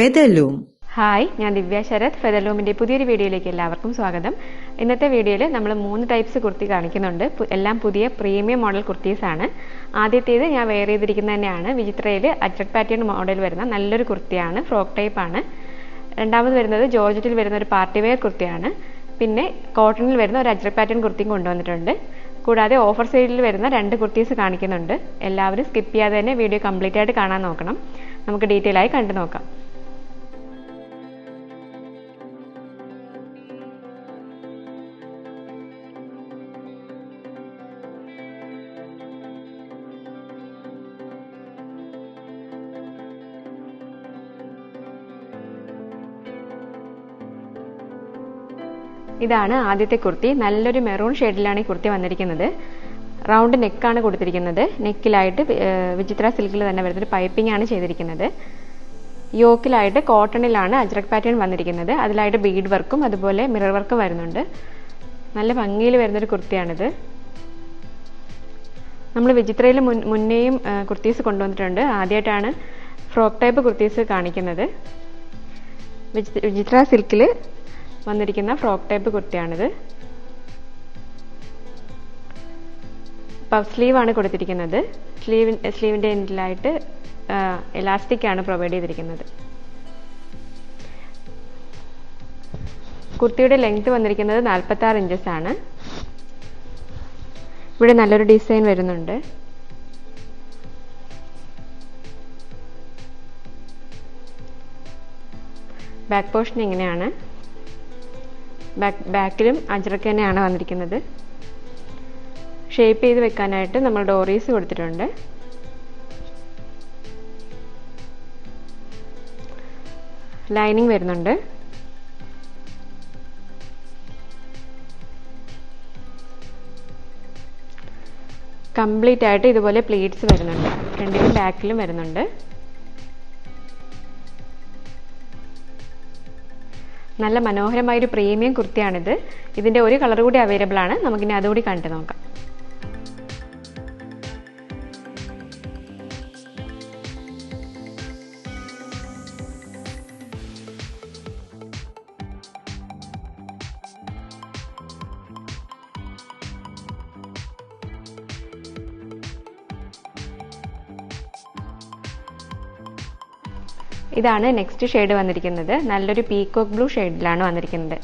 Featherloom. Hi ഞാൻ ദിവ്യ ശരത്. ഫെദർലൂമിന്റെ പുതിയൊരു വീഡിയോയിലേക്ക് എല്ലാവർക്കും സ്വാഗതം. ഇന്നത്തെ വീഡിയോയിൽ നമ്മൾ മൂന്ന് ടൈപ്സ് കുർത്തി കാണിക്കുന്നുണ്ട്. എല്ലാം പുതിയ പ്രീമിയം മോഡൽ കുർത്തീസ് ആണ്. ആദ്യത്തേത് ഞാൻ വെയർ ചെയ്തിരിക്കുന്നത് തന്നെയാണ്. വിചിത്രയിൽ അച്ചട്ട് പാറ്റേൺ മോഡൽ വരുന്ന നല്ലൊരു കുർത്തിയാണ്. ഫ്രോക്ക് ടൈപ്പ് ആണ്. രണ്ടാമത് വരുന്നത് ജോർജറ്റിൽ വരുന്ന ഒരു പാർട്ടി വെയർ കുർത്തിയാണ്. പിന്നെ കോട്ടണിൽ വരുന്ന ഒരു അജ്ര പാറ്റേൺ കുർത്തിയും കൊണ്ടുവന്നിട്ടുണ്ട്. കൂടാതെ ഓഫർ സൈഡിൽ വരുന്ന രണ്ട് കുർത്തീസ് കാണിക്കുന്നുണ്ട്. എല്ലാവരും സ്കിപ്പ് ചെയ്യാതെ തന്നെ വീഡിയോ കംപ്ലീറ്റ് ആയിട്ട് കാണാൻ നോക്കണം. നമുക്ക് ഡീറ്റെയിൽ ആയി കണ്ടു നോക്കാം. ഇതാണ് ആദ്യത്തെ കുർത്തി. നല്ലൊരു മെറൂൺ ഷെയ്ഡിലാണ് ഈ കുർത്തി വന്നിരിക്കുന്നത്. റൗണ്ട് നെക്കാണ് കൊടുത്തിരിക്കുന്നത്. നെക്കിലായിട്ട് വിചിത്ര സിൽക്കിൽ തന്നെ വരുന്നൊരു പൈപ്പിംഗ് ആണ് ചെയ്തിരിക്കുന്നത്. യോക്കിലായിട്ട് കോട്ടണിലാണ് അജ്രക് പാറ്റേൺ വന്നിരിക്കുന്നത്. അതിലായിട്ട് ബീഡ് വർക്കും അതുപോലെ മിറർ വർക്കും വരുന്നുണ്ട്. നല്ല ഭംഗിയിൽ വരുന്നൊരു കുർത്തിയാണിത്. നമ്മൾ വിചിത്രയിൽ മുൻ മുന്നേയും കുർത്തീസ് കൊണ്ടുവന്നിട്ടുണ്ട്. ആദ്യമായിട്ടാണ് ഫ്രോക്ക് ടൈപ്പ് കുർത്തീസ് കാണിക്കുന്നത്. വിചി- വിചിത്ര സിൽക്കിൽ വന്നിരിക്കുന്ന ഫ്രോക്ക് ടൈപ്പ് കുർത്തിയാണിത്. പഫ് സ്ലീവ് ആണ് കൊടുത്തിരിക്കുന്നത്. സ്ലീവ് സ്ലീവിന്റെ എൻഡിലായിട്ട് എലാസ്റ്റിക് ആണ് പ്രൊവൈഡ് ചെയ്തിരിക്കുന്നത്. കുർത്തിയുടെ ലെങ്ത് വന്നിരിക്കുന്നത് നാൽപ്പത്തി ആറ് ഇഞ്ചസ് ആണ്. ഇവിടെ നല്ലൊരു ഡിസൈൻ വരുന്നുണ്ട്. ബാക്ക് പോർഷൻ ഇങ്ങനെയാണ്. ബാക്ക് ബാക്കിലും അജ്രക്ക് തന്നെയാണ് വന്നിരിക്കുന്നത്. ഷേപ്പ് ചെയ്ത് വെക്കാനായിട്ട് നമ്മൾ ഡോറീസ് കൊടുത്തിട്ടുണ്ട്. ലൈനിങ് വരുന്നുണ്ട്. കംപ്ലീറ്റ് ആയിട്ട് ഇതുപോലെ പ്ലീറ്റ്സ് വരുന്നുണ്ട്. ഫ്രണ്ടിലും ബാക്കിലും വരുന്നുണ്ട്. നല്ല മനോഹരമായ ഒരു പ്രീമിയം കുർത്തിയാണിത്. ഇതിന്റെ ഒരു കളർ കൂടി അവൈലബിൾ ആണ്. നമുക്കിനി അതുകൂടി കണ്ടു നോക്കാം. ഇതാണ് നെക്സ്റ്റ് ഷെയ്ഡ് വന്നിരിക്കുന്നത്. നല്ലൊരു പീക്കോക്ക് ബ്ലൂ ഷെയ്ഡിലാണ് വന്നിരിക്കുന്നത്.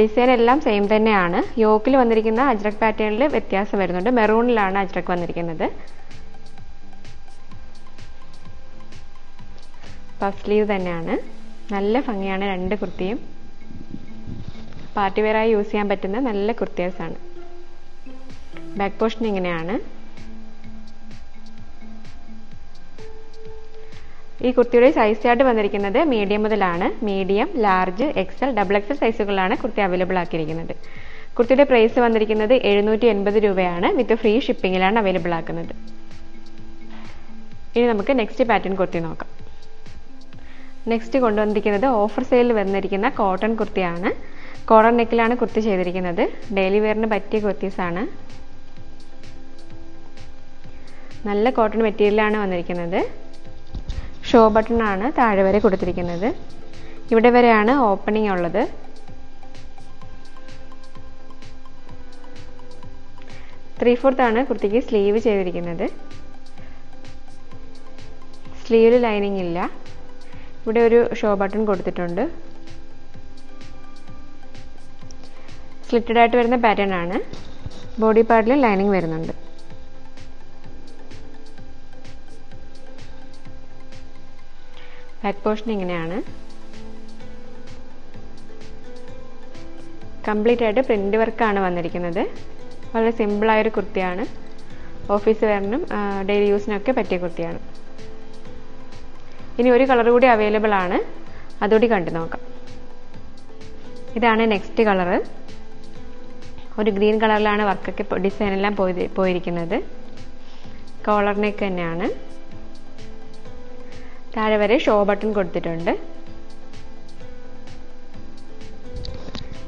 ഡിസൈൻ എല്ലാം സെയിം തന്നെയാണ്. യോക്കിൽ വന്നിരിക്കുന്ന അജ്രക് പാറ്റേണിൽ വ്യത്യാസം വരുന്നുണ്ട്. മെറൂണിലാണ് അജ്രക് വന്നിരിക്കുന്നത്. പഫ് സ്ലീവ് തന്നെയാണ്. നല്ല ഭംഗിയാണ് രണ്ട് കുർത്തിയും. പാർട്ടി വെയറായി യൂസ് ചെയ്യാൻ പറ്റുന്ന നല്ല കുർത്തിയാസാണ് ബാക്ക് പോർഷൻ ഇങ്ങനെയാണ്. ഈ കുർത്തിയുടെ സൈസ് ചാർട്ട് വന്നിരിക്കുന്നത് മീഡിയം മുതലാണ്. Medium large XL double XL സൈസുകളിലാണ് kurti available ആക്കിയിരിക്കുന്നത്. കുർത്തിയുടെ പ്രൈസ് വന്നിരിക്കുന്നത് എഴുന്നൂറ്റി എൺപത് രൂപയാണ് വിത്ത് ഫ്രീ ഷിപ്പിങ്ങിലാണ് അവൈലബിൾ ആക്കുന്നത്. ഇനി നമുക്ക് നെക്സ്റ്റ് പാറ്റേൺ കുർത്തി നോക്കാം. നെക്സ്റ്റ് കൊണ്ടുവന്നിരിക്കുന്നത് ഓഫർ സെയിലിൽ വന്നിരിക്കുന്ന കോട്ടൺ കുർത്തിയാണ്. കോളർ നെക്കിലാണ് കുർത്തി ചെയ്തിരിക്കുന്നത്. ഡെയിലി വെയറിന് പറ്റിയ കുർത്തീസാണ് നല്ല കോട്ടൺ മെറ്റീരിയലാണ് വന്നിരിക്കുന്നത്. ഷോ ബട്ടൺ ആണ് താഴെ വരെ കൊടുത്തിരിക്കുന്നത്. ഇവിടെ വരെയാണ് ഓപ്പണിംഗ് ഉള്ളത്. ത്രീ ആണ് കുർത്തിക്ക് സ്ലീവ് ചെയ്തിരിക്കുന്നത്. സ്ലീവിൽ ലൈനിങ് ഇല്ല. ഇവിടെ ഒരു ഷോ ബട്ടൺ കൊടുത്തിട്ടുണ്ട്. സ്ലിറ്റഡ് ആയിട്ട് വരുന്ന പാറ്റേൺ ആണ്. ബോഡി പാർട്ടിൽ ലൈനിങ് വരുന്നുണ്ട്. ബാക്ക് പോർഷൻ ഇങ്ങനെയാണ് കംപ്ലീറ്റ് ആയിട്ട് പ്രിന്റ് വർക്കാണ് വന്നിരിക്കുന്നത്. വളരെ സിമ്പിളായൊരു കുർത്തിയാണ്. ഓഫീസ് വെയറിനും ഡെയിലി യൂസിനൊക്കെ പറ്റിയ കുർത്തിയാണ്. ഇനി ഒരു കളർ കൂടി അവൈലബിൾ ആണ്. അതുകൂടി കണ്ടു നോക്കാം. ഇതാണ് നെക്സ്റ്റ് കളറ് ഒരു ഗ്രീൻ കളറിലാണ് വർക്കൊക്കെ ഡിസൈനെല്ലാം പോയി പോയിരിക്കുന്നത്. കോളർ നെക്ക് തന്നെയാണ്. താഴെ വരെ ഷോ ബട്ടൺ കൊടുത്തിട്ടുണ്ട്.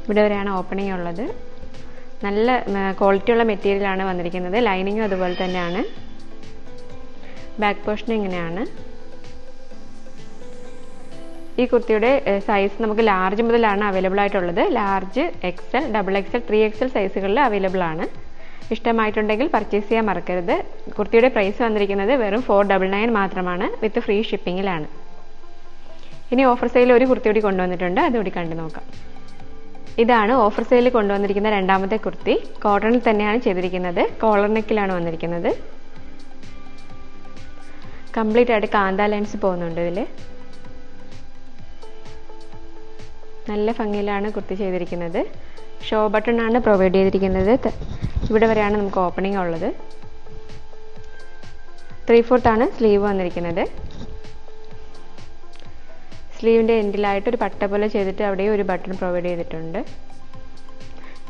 ഇവിടെ വരെയാണ് ഓപ്പണിംഗ് ഉള്ളത്. നല്ല ക്വാളിറ്റി ഉള്ള മെറ്റീരിയലാണ് വന്നിരിക്കുന്നത്. ലൈനിങ്ങും അതുപോലെ തന്നെയാണ്. ബാക്ക് പോർഷൻ ഇങ്ങനെയാണ്. ഈ കുർത്തിയുടെ സൈസ് നമുക്ക് ലാർജ് മുതലാണ് അവൈലബിൾ ആയിട്ടുള്ളത്. Large XL double XL three XL സൈസുകളിൽ available ആണ്. ഇഷ്ടമായിട്ടുണ്ടെങ്കിൽ പർച്ചേസ് ചെയ്യാൻ മറക്കരുത്. കുർത്തിയുടെ പ്രൈസ് വന്നിരിക്കുന്നത് വെറും ഫോർ ഡബിൾ നയൻ മാത്രമാണ് വിത്ത് ഫ്രീ ഷിപ്പിങ്ങിലാണ് ഇനി ഓഫർ സെയിൽ ഒരു കുർത്തി കൂടി കൊണ്ടുവന്നിട്ടുണ്ട് അതുകൂടി കണ്ടു നോക്കാം. ഇതാണ് ഓഫർ സെയിൽ കൊണ്ടുവന്നിരിക്കുന്ന രണ്ടാമത്തെ കുർത്തി. കോട്ടണിൽ തന്നെയാണ് ചെയ്തിരിക്കുന്നത്. കോളർ നെക്കിലാണ് വന്നിരിക്കുന്നത്. കംപ്ലീറ്റ് ആയിട്ട് കാന്ത ലൈൻസ് പോകുന്നുണ്ട് ഇതിൽ നല്ല ഭംഗിയിലാണ് കുർത്തി ചെയ്തിരിക്കുന്നത്. ഷോ ബട്ടൺ ആണ് പ്രൊവൈഡ് ചെയ്തിരിക്കുന്നത്. ഇവിടെ വരെയാണ് നമുക്ക് ഓപ്പണിംഗ് ഉള്ളത്. ത്രീ ഫോർത്ത് ആണ് സ്ലീവ് വന്നിരിക്കുന്നത്. സ്ലീവിന്റെ എൻഡിലായിട്ട് ഒരു പട്ട പോലെ ചെയ്തിട്ട് അവിടെ ഒരു ബട്ടൺ പ്രൊവൈഡ് ചെയ്തിട്ടുണ്ട്.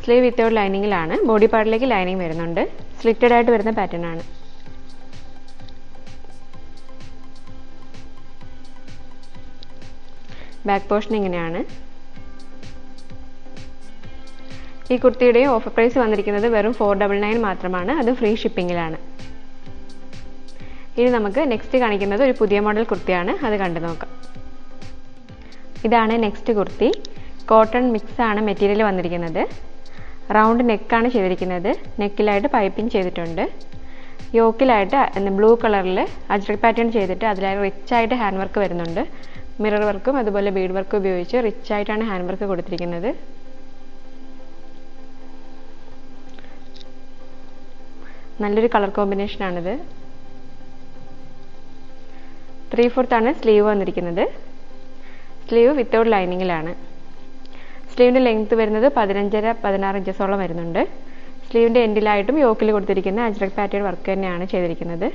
സ്ലീവ് വിത്തൗട്ട് ലൈനിങ്ങിലാണ് ബോഡി പാർട്ടിലേക്ക് ലൈനിങ് വരുന്നുണ്ട്. സ്ലിറ്റഡ് ആയിട്ട് വരുന്ന പാറ്റേൺ ആണ്. ബാക്ക് പോർഷൻ ഇങ്ങനെയാണ്. ഈ കുർത്തിയുടെ ഓഫർ പ്രൈസ് വന്നിരിക്കുന്നത് വെറും ഫോർ ഡബിൾ നയൻ മാത്രമാണ്. അത് ഫ്രീ ഷിപ്പിങ്ങിലാണ് ഇനി നമുക്ക് നെക്സ്റ്റ് കാണിക്കുന്നത് ഒരു പുതിയ മോഡൽ കുർത്തിയാണ്. അത് കണ്ടു നോക്കാം. ഇതാണ് നെക്സ്റ്റ് കുർത്തി. കോട്ടൺ മിക്സ് ആണ് മെറ്റീരിയൽ വന്നിരിക്കുന്നത്. റൗണ്ട് നെക്കാണ് ചെയ്തിരിക്കുന്നത്. നെക്കിലായിട്ട് പൈപ്പിംഗ് ചെയ്തിട്ടുണ്ട്. യോക്കിലായിട്ട് ബ്ലൂ കളറിൽ അജ്രക് പാറ്റേൺ ചെയ്തിട്ട് അതിലായി റിച്ച് ആയിട്ട് ഹാൻഡ് വർക്ക് വരുന്നുണ്ട്. മിറർ വർക്കും അതുപോലെ ബീഡ് വർക്കും ഉപയോഗിച്ച് റിച്ച് ആയിട്ടാണ് ഹാൻഡ് വർക്ക് കൊടുത്തിരിക്കുന്നത്. നല്ലൊരു കളർ കോമ്പിനേഷനാണിത് ത്രീ ഫോർത്ത് ആണ് സ്ലീവ് വന്നിരിക്കുന്നത്. സ്ലീവ് വിത്തൗട്ട് ലൈനിങ്ങിലാണ്. സ്ലീവിന്റെ ലെങ്ത് വരുന്നത് പതിനഞ്ചര പതിനാറ് ഇഞ്ചസോളം വരുന്നുണ്ട്. സ്ലീവിന്റെ എൻഡിലായിട്ടും യോക്കിൽ കൊടുത്തിരിക്കുന്ന അജ്രക് പാറ്റേൺ വർക്ക് തന്നെയാണ് ചെയ്തിരിക്കുന്നത്.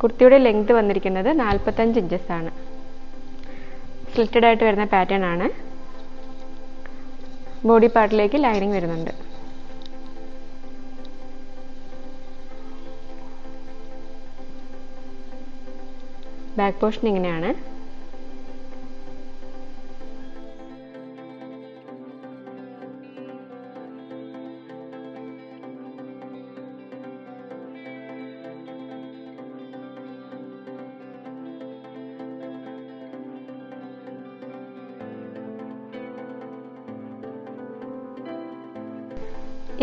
കുർത്തിയുടെ ലെങ്ത് വന്നിരിക്കുന്നത് നാൽപ്പത്തഞ്ച് ഇഞ്ചസ് ആണ് സ്ലിറ്റഡ് ആയിട്ട് വരുന്ന പാറ്റേൺ ആണ്. ബോഡി പാർട്ടിലേക്ക് ലൈനിങ് വരുന്നുണ്ട്. ബാക്ക് പോർഷൻ ഇങ്ങനെയാണ്.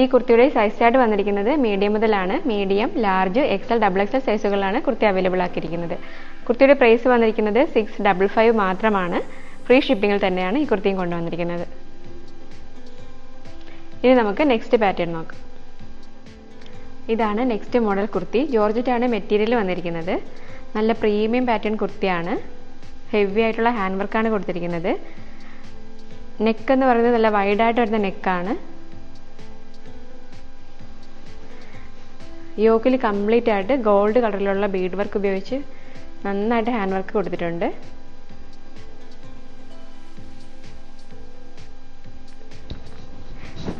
ഈ കുർത്തിയുടെ സൈസ് ചാർട്ട് വന്നിരിക്കുന്നത് മീഡിയം മുതലാണ്. Medium large XL double XL സൈസുകളിലാണ് kurti available ആക്കിയിരിക്കുന്നത്. കുർത്തിയുടെ പ്രൈസ് വന്നിരിക്കുന്നത് സിക്സ് ഡബിൾ ഫൈവ് മാത്രമാണ്. ഫ്രീ ഷിപ്പിങ്ങിൽ തന്നെയാണ് ഈ കുർത്തിയും കൊണ്ടുവന്നിരിക്കുന്നത്. ഇനി നമുക്ക് നെക്സ്റ്റ് പാറ്റേൺ നോക്കാം. ഇതാണ് നെക്സ്റ്റ് മോഡൽ കുർത്തി. ജോർജറ്റാണ് മെറ്റീരിയൽ വന്നിരിക്കുന്നത്. നല്ല പ്രീമിയം പാറ്റേൺ കുർത്തിയാണ്. ഹെവി ആയിട്ടുള്ള ഹാൻഡ് വർക്കാണ് കൊടുത്തിരിക്കുന്നത്. നെക്ക് എന്ന് പറയുന്നത് നല്ല വൈഡായിട്ട് വരുന്ന നെക്കാണ് യോക്കിൽ കംപ്ലീറ്റ് ആയിട്ട് ഗോൾഡ് കളറിലുള്ള ബീഡ് വർക്ക് ഉപയോഗിച്ച് നന്നായിട്ട് ഹാൻഡ് വർക്ക് കൊടുത്തിട്ടുണ്ട്.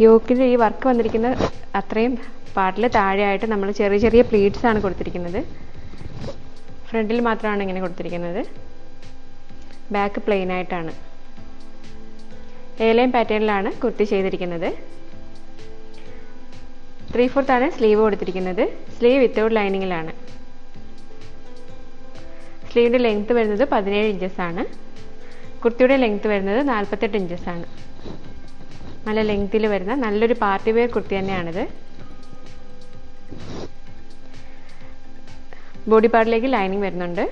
യോക്കിന് ഈ വർക്ക് വന്നിരിക്കുന്ന അത്രയും പാട്ടിൽ താഴെയായിട്ട് നമ്മൾ ചെറിയ ചെറിയ പ്ലീറ്റ്സ് ആണ് കൊടുത്തിരിക്കുന്നത്. ഫ്രണ്ടിൽ മാത്രമാണ് ഇങ്ങനെ കൊടുത്തിരിക്കുന്നത്. ബാക്ക് പ്ലെയിൻ ആയിട്ടാണ്. ഏലയും പാറ്റേണിലാണ് കുർത്തി ചെയ്തിരിക്കുന്നത്. ത്രീ ഫോർത്താണ് സ്ലീവ് കൊടുത്തിരിക്കുന്നത്. സ്ലീവ് വിത്തൗട്ട് ലൈനിങ്ങിലാണ് സ്ലീവിന്റെ ലെങ്ത് വരുന്നത് പതിനേഴ് ഇഞ്ചസ് ആണ്. കുർത്തിയുടെ ലെങ്ത് വരുന്നത് നാൽപ്പത്തെട്ട് ഇഞ്ചസ് ആണ്. നല്ല ലെങ്തിൽ വരുന്ന നല്ലൊരു പാർട്ടി വെയർ കുർത്തി തന്നെയാണിത്. ബോഡി പാർട്ടിലേക്ക് ലൈനിങ് വരുന്നുണ്ട്.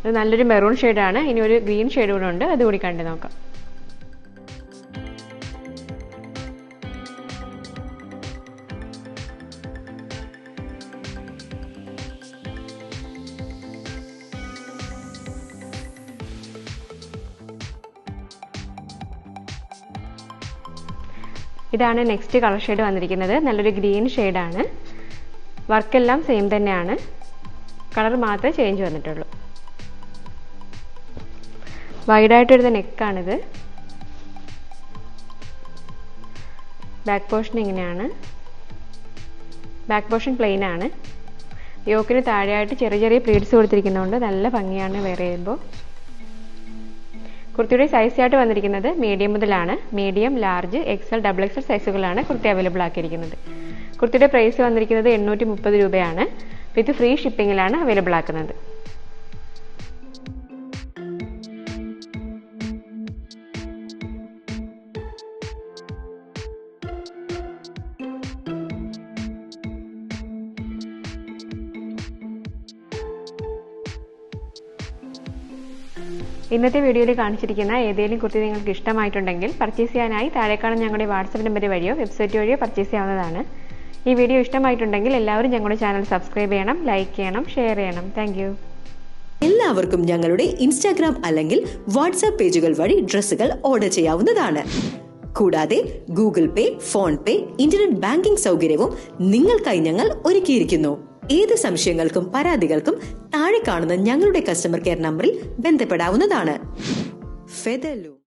ഇത് നല്ലൊരു മെറൂൺ ഷെയ്ഡാണ് ഇനി ഒരു ഗ്രീൻ ഷെയ്ഡ് കൂടെ ഉണ്ട്. അതുകൂടി കണ്ടു നോക്കാം. ഇതാണ് നെക്സ്റ്റ് കളർ ഷെയ്ഡ് വന്നിരിക്കുന്നത്. നല്ലൊരു ഗ്രീൻ ഷെയ്ഡാണ് വർക്കെല്ലാം സെയിം തന്നെയാണ്. കളർ മാത്രമേ ചേഞ്ച് വന്നിട്ടുള്ളൂ. വൈഡായിട്ടെടുത്ത നെക്കാണിത് ബാക്ക് പോർഷൻ ഇങ്ങനെയാണ്. ബാക്ക് പോർഷൻ പ്ലെയിൻ ആണ്. യോക്കിന് താഴെയായിട്ട് ചെറിയ ചെറിയ പ്ലീഡ്സ് കൊടുത്തിരിക്കുന്നതുകൊണ്ട് നല്ല ഭംഗിയാണ് വെയർ ചെയ്യുമ്പോൾ. കുർത്തിയുടെ സൈസ് ആയിട്ട് വന്നിരിക്കുന്നത് മീഡിയം മുതലാണ്. Medium large XL double XL സൈസുകളാണ് kurti available ആക്കിയിരിക്കുന്നത്. കുർത്തിയുടെ പ്രൈസ് വന്നിരിക്കുന്നത് എണ്ണൂറ്റി മുപ്പത് രൂപയാണ്. വിത്ത് ഫ്രീ ഷിപ്പിങ്ങിലാണ് അവൈലബിൾ ആക്കുന്നത്. ഇന്നത്തെ വീഡിയോയിൽ കാണിച്ചിരിക്കുന്ന ഏതെങ്കിലും കുർത്തി നിങ്ങൾക്ക് ഇഷ്ടമായിട്ടുണ്ടെങ്കിൽ പർച്ചേസ് ചെയ്യാനായി താഴെ കാണുന്ന ഞങ്ങളുടെ വാട്സപ്പ് നമ്പർ വഴിയോ വെബ്സൈറ്റ് വഴിയോ പർച്ചേസ് ചെയ്യാവുന്നതാണ്. ഈ വീഡിയോ ഇഷ്ടമായിട്ടുണ്ടെങ്കിൽ എല്ലാവരും ഞങ്ങളുടെ ചാനൽ സബ്സ്ക്രൈബ് ചെയ്യണം ലൈക്ക് ചെയ്യണം ഷെയർ ചെയ്യണം. താങ്ക് എല്ലാവർക്കും ഞങ്ങളുടെ ഇൻസ്റ്റാഗ്രാം അല്ലെങ്കിൽ വാട്സാപ്പ് പേജുകൾ വഴി ഡ്രസ്സുകൾ ഓർഡർ ചെയ്യാവുന്നതാണ്. കൂടാതെ Google Pay PhonePe internet banking സൗകര്യവും നിങ്ങൾക്കായി ഞങ്ങൾ ഒരുക്കിയിരിക്കുന്നു. ഏത് സംശയങ്ങൾക്കും പരാതികൾക്കും താഴെ കാണുന്ന ഞങ്ങളുടെ കസ്റ്റമർ കെയർ നമ്പറിൽ ബന്ധപ്പെടാവുന്നതാണ്. ഫെദലു.